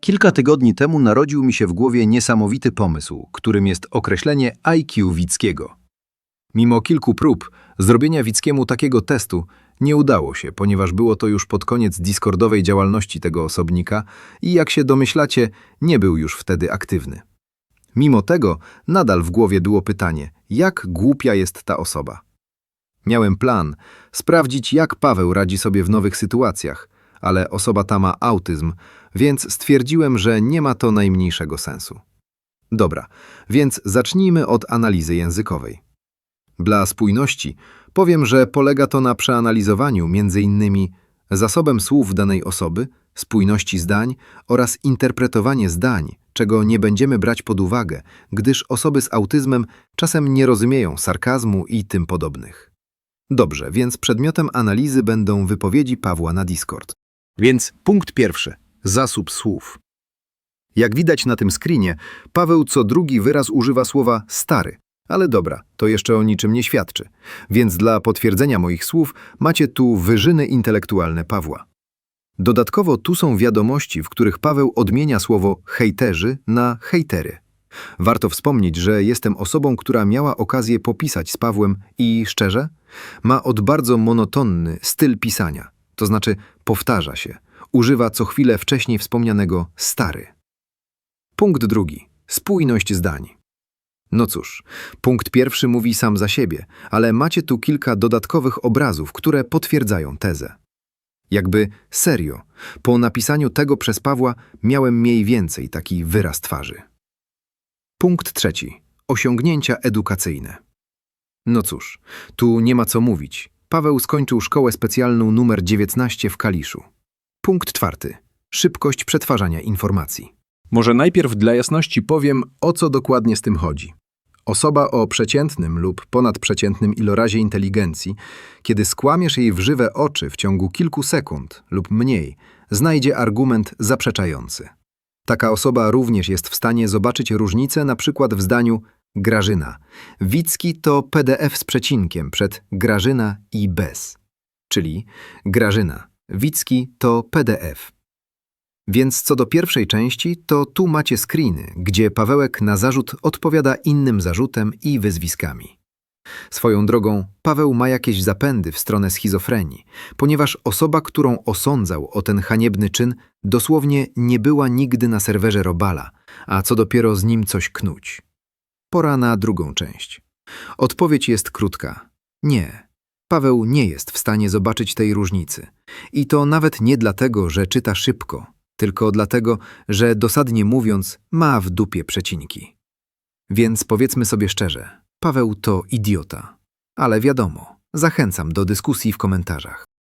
Kilka tygodni temu narodził mi się w głowie niesamowity pomysł, którym jest określenie IQ Wickiego. Mimo kilku prób zrobienia Wickiemu takiego testu nie udało się, ponieważ było to już pod koniec discordowej działalności tego osobnika i jak się domyślacie, nie był już wtedy aktywny. Mimo tego nadal w głowie było pytanie, jak głupia jest ta osoba. Miałem plan sprawdzić, jak Paweł radzi sobie w nowych sytuacjach, ale osoba ta ma autyzm, więc stwierdziłem, że nie ma to najmniejszego sensu. Dobra, więc zacznijmy od analizy językowej. Dla spójności powiem, że polega to na przeanalizowaniu m.in. zasobem słów danej osoby, spójności zdań oraz interpretowanie zdań, czego nie będziemy brać pod uwagę, gdyż osoby z autyzmem czasem nie rozumieją sarkazmu i tym podobnych. Dobrze, więc przedmiotem analizy będą wypowiedzi Pawła na Discord. Więc punkt pierwszy. Zasób słów. Jak widać na tym screenie, Paweł co drugi wyraz używa słowa stary. Ale dobra, to jeszcze o niczym nie świadczy. Więc dla potwierdzenia moich słów macie tu wyżyny intelektualne Pawła. Dodatkowo tu są wiadomości, w których Paweł odmienia słowo hejterzy na hejtery. Warto wspomnieć, że jestem osobą, która miała okazję popisać z Pawłem i, szczerze, ma od bardzo monotonny styl pisania. To znaczy powtarza się, używa co chwilę wcześniej wspomnianego stary. Punkt drugi. Spójność zdań. No cóż, punkt pierwszy mówi sam za siebie, ale macie tu kilka dodatkowych obrazów, które potwierdzają tezę. Jakby serio, po napisaniu tego przez Pawła miałem mniej więcej taki wyraz twarzy. Punkt trzeci. Osiągnięcia edukacyjne. No cóż, tu nie ma co mówić. Paweł skończył szkołę specjalną numer 19 w Kaliszu. Punkt czwarty. Szybkość przetwarzania informacji. Może najpierw dla jasności powiem, o co dokładnie z tym chodzi. Osoba o przeciętnym lub ponadprzeciętnym ilorazie inteligencji, kiedy skłamiesz jej w żywe oczy w ciągu kilku sekund lub mniej, znajdzie argument zaprzeczający. Taka osoba również jest w stanie zobaczyć różnicę na przykład w zdaniu Grażyna. Wicki to PDF z przecinkiem przed Grażyna i bez. Czyli Grażyna. Wicki to PDF. Więc co do pierwszej części, to tu macie screeny, gdzie Pawełek na zarzut odpowiada innym zarzutem i wyzwiskami. Swoją drogą, Paweł ma jakieś zapędy w stronę schizofrenii, ponieważ osoba, którą osądzał o ten haniebny czyn, dosłownie nie była nigdy na serwerze Robala, a co dopiero z nim coś knuć. Pora na drugą część. Odpowiedź jest krótka. Nie. Paweł nie jest w stanie zobaczyć tej różnicy. I to nawet nie dlatego, że czyta szybko, tylko dlatego, że dosadnie mówiąc, ma w dupie przecinki. Więc powiedzmy sobie szczerze, Paweł to idiota. Ale wiadomo, zachęcam do dyskusji w komentarzach.